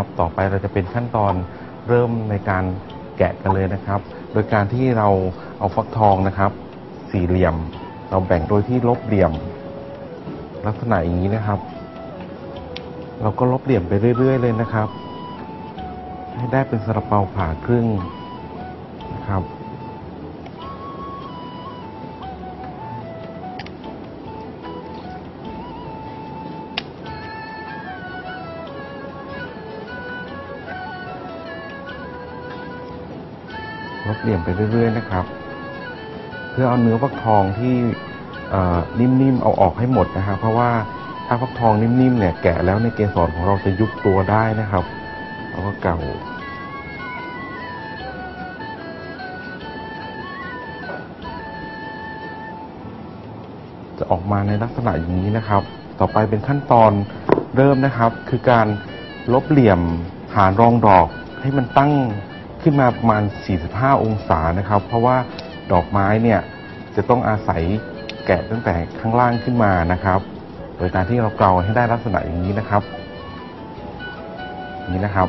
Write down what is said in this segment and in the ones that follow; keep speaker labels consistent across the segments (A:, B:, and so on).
A: นะครับ ต่อไปเราจะเป็นขั้นตอนเริ่มในการแกะกันเลยนะครับ โดยการที่เราเอาฟักทองนะครับ สี่เหลี่ยม เราแบ่งโดยที่ลบเหลี่ยม ลักษณะอย่างนี้นะครับ เราก็ลบเหลี่ยมไปเรื่อย ๆ เลยนะครับ ให้ได้เป็นซาลาเปาผ่าครึ่งนะครับ ลบเหลี่ยมไปเรื่อย ๆ นะครับ เพื่อเอาเนื้อฟักทองที่นิ่มๆเอาออกให้หมดนะครับ เพราะว่าถ้าฟักทองนิ่มๆเนี่ยแกะแล้วในเกสรของเราจะยุบตัวได้นะครับเราก็เก่าจะออกมาในลักษณะอย่างนี้นะครับ ต่อไปเป็นขั้นตอนเริ่มนะครับ คือการลบเหลี่ยมหารองดอกให้มันตั้ง ขึ้นมาประมาณ 45 องศานะครับ เพราะว่าดอกไม้เนี่ยจะต้องอาศัยแกะตั้งแต่ข้างล่างขึ้นมานะครับ โดยการที่เราเกาให้ได้ลักษณะอย่างนี้นะครับ นี้นะครับ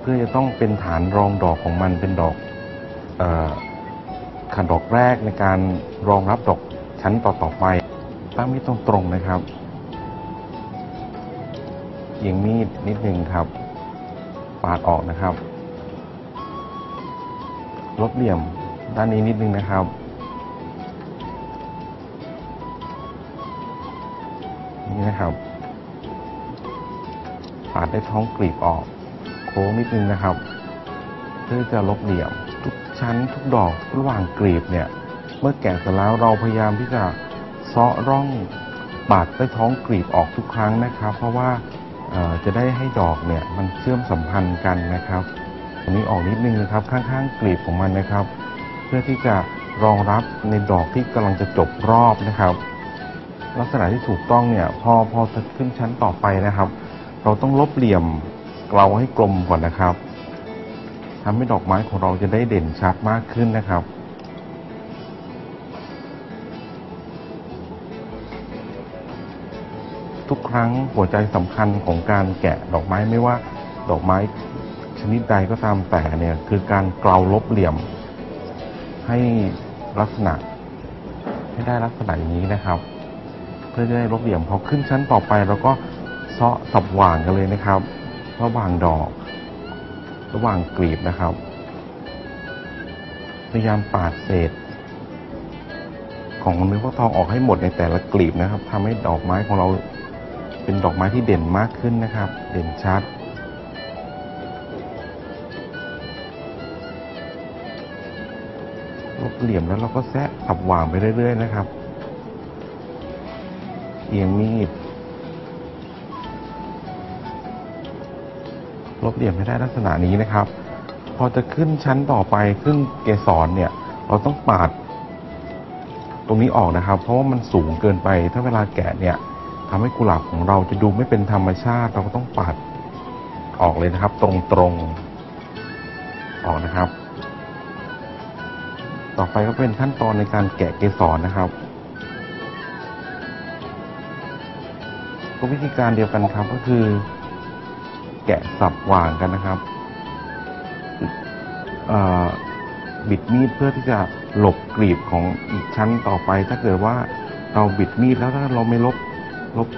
A: เพื่อจะต้องเป็นฐานรองดอกของมันเป็นดอกขันดอกแรกในการรองรับดอกชั้นต่อๆไป ตั้งมีดตรงๆนะครับเอียงมีดนิดนึงครับาดออกนะครับ ลบเหลี่ยมด้านนี้นิดนึงนะครับ นี่นะครับ ปาดได้ท้องกลีบออก โค้งนิดนึงนะครับ เพื่อจะลบเหลี่ยมทุกชั้นทุกดอกระหว่างกลีบเนี่ย เมื่อแกะเสร็จแล้วเราพยายามที่จะเซาะร่องปาดใต้ท้องกลีบออกทุกครั้งนะครับ เพราะว่า จะได้ให้ดอกเนี่ยมันเชื่อมสัมพันธ์กันนะครับอันนี้ออกนิดนึงนะครับข้างๆกลีบของมันนะครับ เพื่อที่จะรองรับในดอกที่กำลังจะจบรอบนะครับ ลักษณะที่ถูกต้องเนี่ยพอพอจะขึ้นชั้นต่อไปนะครับ เราต้องลบเหลี่ยมเกลาให้กลมก่อนนะครับทำให้ดอกไม้ของเราจะได้เด่นชัดมากขึ้นนะครับ ทุกครั้งหัวใจสำคัญของการแกะดอกไม้ไม่ว่าดอกไม้ชนิดใดก็ตามแต่เนี่ยคือการเกลาลบเหลี่ยม ให้ลักษณะให้ได้ลักษณะอย่างนี้นะครับ เพื่อจะได้ลบเหลี่ยมพอขึ้นชั้นต่อไปเราก็เซาะสับหว่างกันเลยนะครับ ระหว่างดอก ระหว่างกลีบนะครับ พยายามปาดเศษ ของเนื้อฟักทองออกให้หมดในแต่ละกลีบนะครับทำให้ดอกไม้ของเรา เป็นดอกไม้ที่เด่นมากขึ้นนะครับ เด่นชัด ลบเหลี่ยมแล้วเราก็แซะสับหว่างไปเรื่อย ๆ นะครับ เอียงมีด ลบเหลี่ยมให้ได้ลักษณะนี้นะครับ พอจะขึ้นชั้นต่อไปขึ้นเกสรเนี่ย เราต้องปาด ตรงนี้ออกนะครับ เพราะว่ามันสูงเกินไป ถ้าเวลาแกะเนี่ย ทำให้กุหลาบของเราจะดูไม่เป็นธรรมชาติ เราก็ต้องปาดออกเลยนะครับ ตรงๆออกนะครับ ต่อไปก็เป็นขั้นตอนในการแกะเกสรนะครับก็วิธีการเดียวกันครับก็คือ แกะสับหว่างกันนะครับบิดมีดเพื่อที่จะหลบกลีบของอีกชั้นต่อไป ถ้าเกิดว่าเราบิดมีดแล้วถ้าเราไม่ลบ ลบ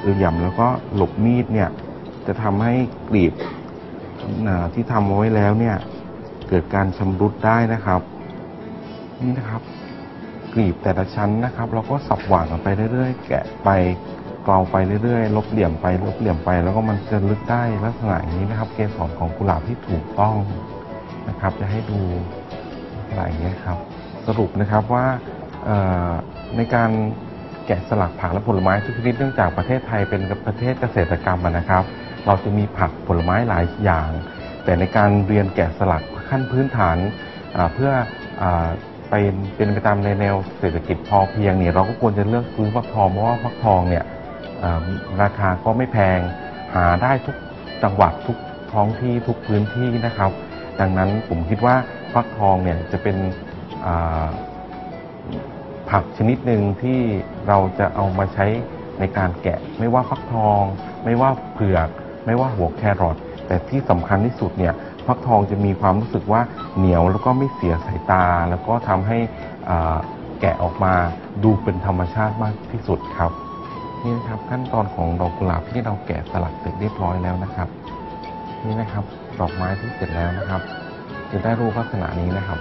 A: เหลี่ยมแล้วก็หลบมีดเนี่ยจะทำให้กลีบอ่อที่ทำเอาไว้แล้วเนี่ยเกิดการชำรุดได้นะครับนี่นะครับ กลีบแต่ละชั้นนะครับ เราก็สับหว่างกันไปเรื่อยๆ แกะไปเกลาไปเรื่อยๆ ลบเหลี่ยมไปลบเหลี่ยมไป แล้วก็มันจะลึกได้ลักษณะอย่างนี้นะครับ เกสรของกุหลาบที่ถูกต้องนะครับ จะให้ดูอะไรอย่างเงี้ยครับ สรุปนะครับว่าเอ่อในการ กะสลักผักและผลไม้ทุกชนิดเนื่องจากประเทศไทยเป็นประเทศเกษตรกรรมนะครับ เราจะมีผักผลไม้หลายอย่าง แต่ในการเรียนแกะสลักขั้นพื้นฐานเพื่ออเป็นเป็นไปตามในแนวเศรษฐกิจพอเพียงเนี่ยเราก็ควรจะเลือกซื้อฟักทองเพราะว่าฟักทองเนี่ยราคาก็ไม่แพงหาได้ทุกจังหวัดทุกท้องที่ทุกพื้นที่นะครับ ดังนั้นผมคิดว่าฟักทองเนี่ยจะเป็น ผักชนิดหนึ่งที่เราจะเอามาใช้ในการแกะ ไม่ว่าฟักทอง ไม่ว่าเผือก ไม่ว่าหัวแครอทแต่ที่สำคัญที่สุดเนี่ยฟักทองจะมีความรู้สึกว่าเหนียวแล้วก็ไม่เสียสายตา แล้วก็ทำให้แกะออกมาดูเป็นธรรมชาติมากที่สุดครับนี่นะครับขั้นตอนของดอกกุหลาบที่เราแกะสลักเสร็จเรียบร้อยแล้วนะครับ นี่นะครับดอกไม้ที่เสร็จแล้วนะครับ จะได้รูปลักษณะนี้นะครับ